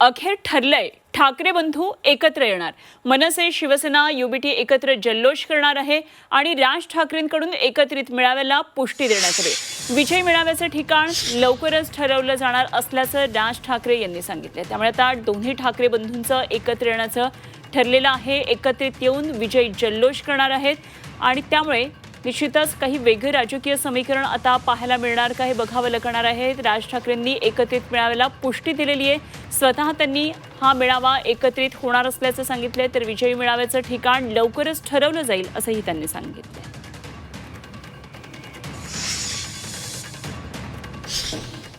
अखेर ठरलंय ठाकरे बंधू एकत्र येणार. मनसे शिवसेना युबीटी एकत्र जल्लोष करणार आहे आणि राज ठाकरेंकडून एकत्रित मेळाव्याला पुष्टी देण्यात आली. विजय मेळाव्याचं ठिकाण लवकरच ठरवलं जाणार असल्याचं राज ठाकरे यांनी सांगितलं. त्यामुळे आता दोन्ही ठाकरे बंधूंचं एकत्र येण्याचं ठरलेलं आहे. एकत्रित येऊन विजय जल्लोष करणार आहेत आणि त्यामुळे निश्चितच काही वेगळे राजकीय समीकरण आता पाहायला मिळणार का हे बघावं लागणार आहे. राज ठाकरेंनी एकत्रित मेळाव्याला पुष्टी दिलेली आहे. स्वतः त्यांनी हा मेळावा एकत्रित होणार असल्याचं सांगितलंय. तर विजयी मेळाव्याचं ठिकाण लवकरच ठरवलं जाईल असंही त्यांनी सांगितलं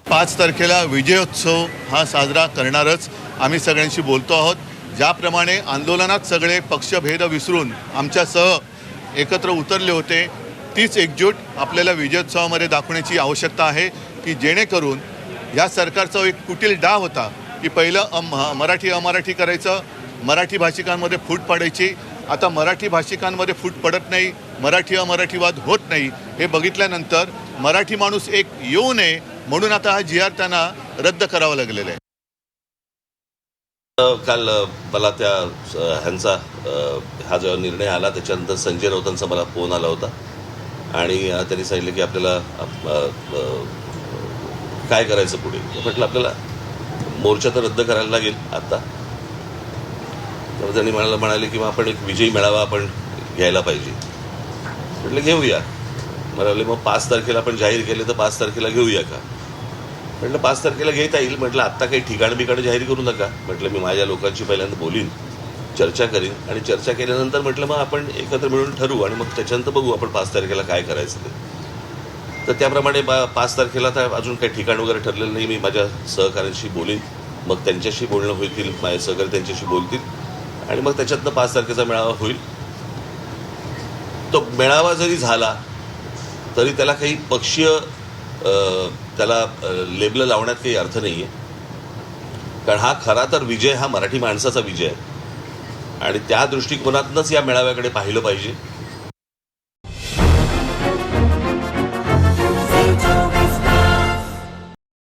पाच तारखेला विजयोत्सव हा साजरा करणारच आम्ही सगळ्यांशी बोलतो आहोत. ज्याप्रमाणे आंदोलनात सगळे पक्षभेद विसरून आमच्यासह एकत्र उतरले होते. तीच एकजूट आपल्याला विजयोत्सवामध्ये दाखवण्याची आवश्यकता आहे की जेणेकरून या सरकारचा एक कुटील डाव होता की पहिलं अम मराठी अमराठी करायचं मराठी भाषिकांमध्ये फूट पाडायची. आता मराठी भाषिकांमध्ये फूट पडत नाही मराठी अमराठीवाद होत नाही हे बघितल्यानंतर मराठी माणूस एक येऊ नये म्हणून आता हा जी आर त्यांना रद्द करावा लागलेला आहे. काल मला त्या ह्यांचा हा जेव्हा निर्णय आला त्याच्यानंतर संजय राऊतांचा मला फोन आला होता. आणि त्यांनी सांगितलं की आपल्याला काय करायचं पुढे? म्हटलं आपल्याला मोर्चा तर रद्द करायला लागेल आत्ता तर त्यांनी मला म्हणाले की मग आपण एक विजयी मेळावा आपण घ्यायला पाहिजे. म्हटलं घेऊया. मला मग पाच तारखेला आपण जाहीर केले तर पाच तारखेला घेऊया का? म्हटलं पाच तारखेला घेता येईल. म्हटलं आत्ता काही ठिकाण बिकाणं जाहीर करू नका. म्हटलं मी माझ्या लोकांशी पहिल्यांदा बोलीन चर्चा करीन आणि चर्चा केल्यानंतर म्हटलं मग आपण एकत्र मिळून ठरवू आणि मग त्याच्यानंतर बघू आपण पाच तारखेला काय करायचं ते. तर त्याप्रमाणे बा पाच तारखेला तर अजून काही ठिकाण वगैरे ठरलेलं नाही. मी माझ्या सहकाऱ्यांशी बोलीन. मग त्यांच्याशी बोलणं होतील माझे सहकारी त्यांच्याशी बोलतील आणि मग त्याच्यातनं पाच तारखेचा मेळावा होईल. तो मेळावा जरी झाला तरी त्याला काही पक्षीय त्याला लेबल लेबलं लावण्यात काही अर्थ नाही आहे कारण हा खरा तर विजय हा मराठी माणसाचा विजय आहे. आणि त्या दृष्टिकोनातूनच या मेळाव्याकडे पाहिलं पाहिजे.